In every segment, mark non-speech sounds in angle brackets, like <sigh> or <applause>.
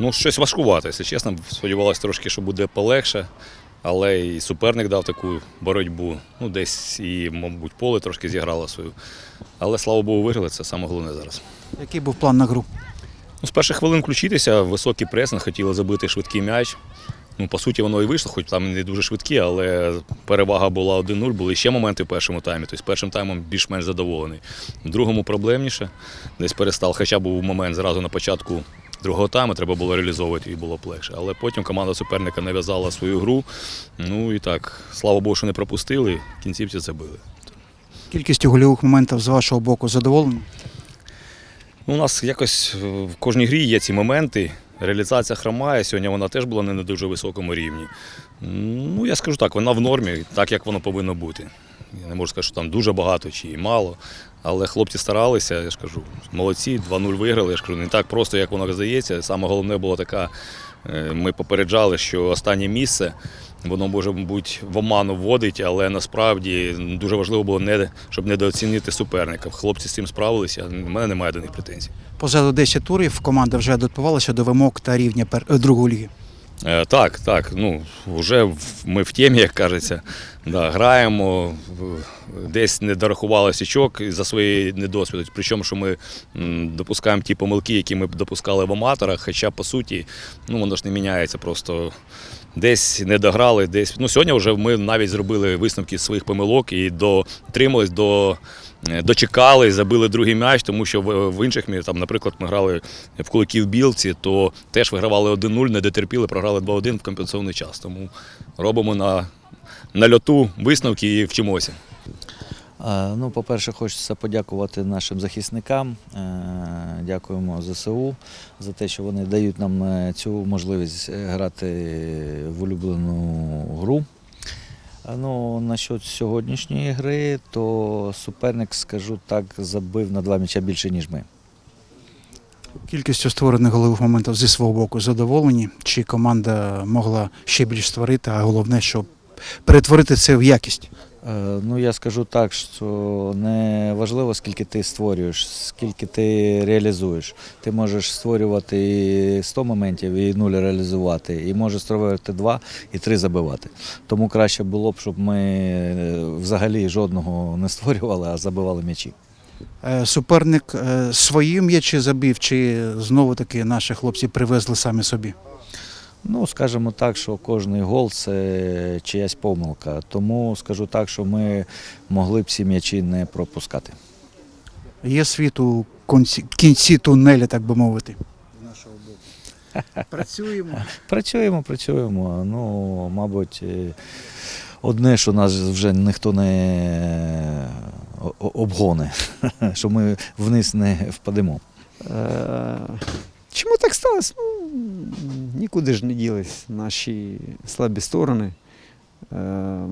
Ну, щось важкувато, якщо чесно. Сподівалися трошки, що буде полегше. Але і суперник дав таку боротьбу. Ну, десь і, мабуть, поле трошки зіграло свою. Але слава Богу, виграли. Це саме головне зараз. Який був план на гру? Ну, з перших хвилин включитися, високий пресинг, хотіли забити швидкий м'яч. Ну, по суті, воно і вийшло, хоч там не дуже швидкі, але перевага була 1-0, були ще моменти в першому таймі. Тобто першим таймом більш-менш задоволений. В другому проблемніше. Десь перестав, хоча був момент зразу на початку другого тайму, треба було реалізовувати і було б легше. Але потім команда суперника нав'язала свою гру. Ну і так, слава Богу, що не пропустили, в кінцівці забили. Кількістю гольових моментів з вашого боку задоволені? Ну, у нас якось е, в кожній грі є ці моменти. Реалізація хромає. Сьогодні вона теж була не на дуже високому рівні. Ну, я скажу так, вона в нормі, так як воно повинно бути. Я не можу сказати, що там дуже багато чи мало. Але хлопці старалися, я ж кажу, молодці, 2-0 виграли. Я ж кажу, не так просто, як воно здається. Саме головне було така. е, Ми попереджали, що останнє місце воно може бути в оману вводить, але насправді дуже важливо було не щоб недооцінити суперника. Хлопці з цим справилися. У мене немає до них претензій. Позаду 10 турів команда вже адаптувалася до вимог та рівня е, другої ліги. Е, Так, так. Ну, вже ми в темі, як кажеться. Да, граємо, десь не дорахували січок за свої недосвіду. Причому, що ми допускаємо ті помилки, які ми допускали в аматорах, хоча, по суті, ну, воно ж не міняється. Просто десь не дограли, десь. Ну, сьогодні вже ми навіть зробили висновки своїх помилок і дотримались до. е, Дочекали, забили другий м'яч, тому що в, інших мі- там, наприклад, ми грали в куликів білці, то теж вигравали 1-0, не дотерпіли, програли 2-1 в компенсований час. Тому робимо на, на льоту висновки і вчимося. Ну, по-перше, хочеться подякувати нашим захисникам. Е, Дякуємо ЗСУ за те, що вони дають нам е, цю можливість е, грати в улюблену гру. Ну, насчет сьогоднішньої гри, то суперник, скажу так, забив на два м'яча більше, ніж ми. Кількістю створених гольових моментів зі свого боку задоволені? Чи команда могла ще більш створити, а головне, щоб перетворити це в якість? Е, Ну, я скажу так, що не важливо, скільки ти створюєш, скільки ти реалізуєш. Ти можеш створювати і 100 моментів і 0 реалізувати, і можеш створювати 2 і 3 забивати. Тому краще було б, щоб ми е, взагалі жодного не створювали, а забивали м'ячі. Е, Суперник свої м'ячі забив, чи знову таки наші хлопці привезли самі собі? Ну, скажімо так, що кожний гол це чиясь помилка. Тому скажу так, що ми могли б ці м'ячі не пропускати. Є світ у конці, кінці тунелі, так би мовити. Нашого боку. Працюємо. <laughs> Працюємо, працюємо. Ну, мабуть, е, одне, що нас вже ніхто не обгоне, <laughs> що ми вниз не впадемо. Е, Чому так сталося? Ну, нікуди ж не ділись наші слабі сторони. Е,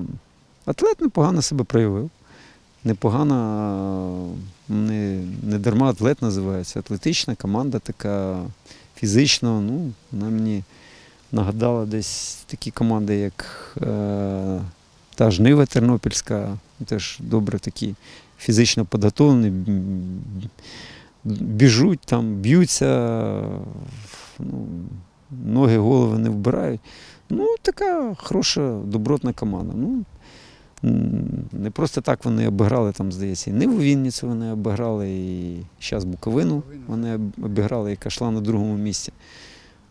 Атлет непогано себе проявив. Непогано, не, не дарма атлет називається. Атлетична команда така фізично. Ну, вона мені нагадала десь такі команди, як е, та Жнива Тернопільська, теж добре такі фізично підготовлені, біжуть там, б'ються, ну, ноги, голови не вбирають. Ну, така хороша, добротна команда. Ну, не просто так вони обіграли, там, здається, і Ниву Вінницю вони обіграли, і зараз Буковину вони обіграли, яка йшла на другому місці.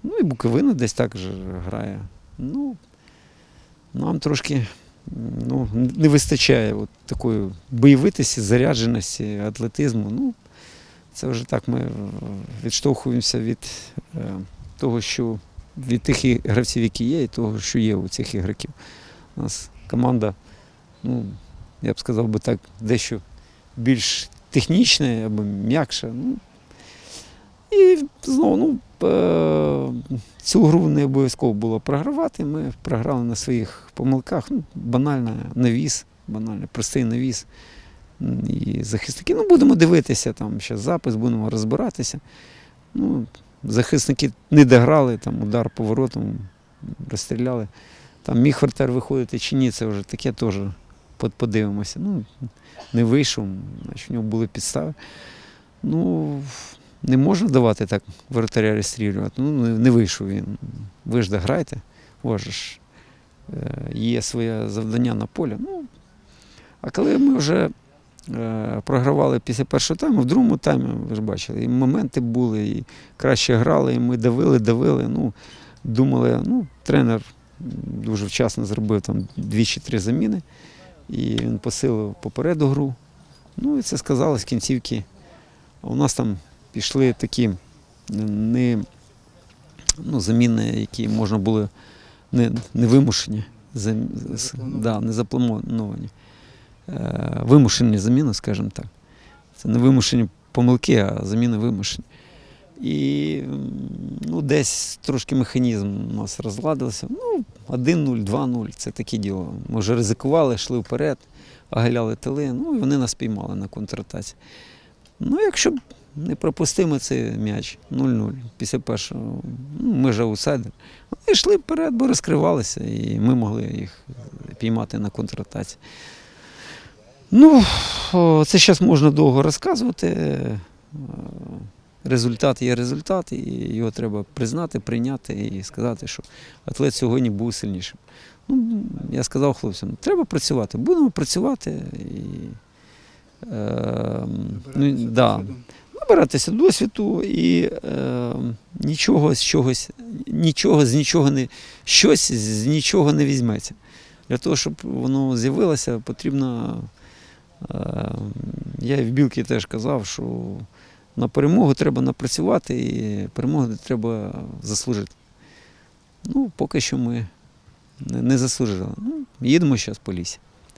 Ну і Буковина десь так же грає. Ну, нам трошки ну, не вистачає от такої бойовитості, зарядженості, атлетизму. Ну, це вже так ми відштовхуємося від е, того, що від тих гравців, які є, і того, що є у цих ігроків. У нас команда, ну, я б сказав би так, дещо більш технічна або м'якша. Ну, і знову, ну, е, цю гру не обов'язково було програвати. Ми програли на своїх помилках. Ну, банально навіс, банально простий навіс. І захисники, ну будемо дивитися, там ще запис, будемо розбиратися. Ну, захисники не дограли, там удар поворотом, розстріляли. Там міг вратар виходити чи ні, це вже таке теж подивимося. Ну, не вийшов, значить, у нього були підстави. Ну, не можна давати так воротаря розстрілювати. Ну, не, вийшов він. Ви ж дограйте. Ж е, є своє завдання на полі. Ну, а коли ми вже програвали після першого тайму, в другому таймі, ви ж бачили, і моменти були, і краще грали, і ми давили, давили. Ну, думали, ну, тренер дуже вчасно зробив там дві чи три заміни, і він посилив попереду гру. Ну і це сказалось кінцівки. У нас там пішли такі не, ну, заміни, які можна було не, не вимушені, зам, да, не заплановані. Е, вимушені заміни, скажімо так. Це не вимушені помилки, а заміни вимушені. І ну, десь трошки механізм у нас розладився. Ну, 1-0, 2-0 це таке діло. Ми вже ризикували, йшли вперед, оголяли тили, ну і вони нас піймали на контратаці. Ну, якщо б не пропустимо цей м'яч 0-0 після першого, ну, ми ж аутсайдер. Вони йшли вперед, бо розкривалися, і ми могли їх піймати на контратаці. Ну, це зараз можна довго розказувати. Е, Результат є результат, і його треба признати, прийняти і сказати, що атлет сьогодні був сильнішим. Ну, я сказав хлопцям, треба працювати. Будемо працювати і е, ну, да, набиратися досвіду і е, нічого з чогось, нічого з нічого не щось з нічого не візьметься. Для того, щоб воно з'явилося, потрібно. Е, я і в білки теж казав, що на перемогу треба напрацювати і перемогу треба заслужити. Ну, поки що ми не, заслужили. Ну, їдемо зараз по лісі.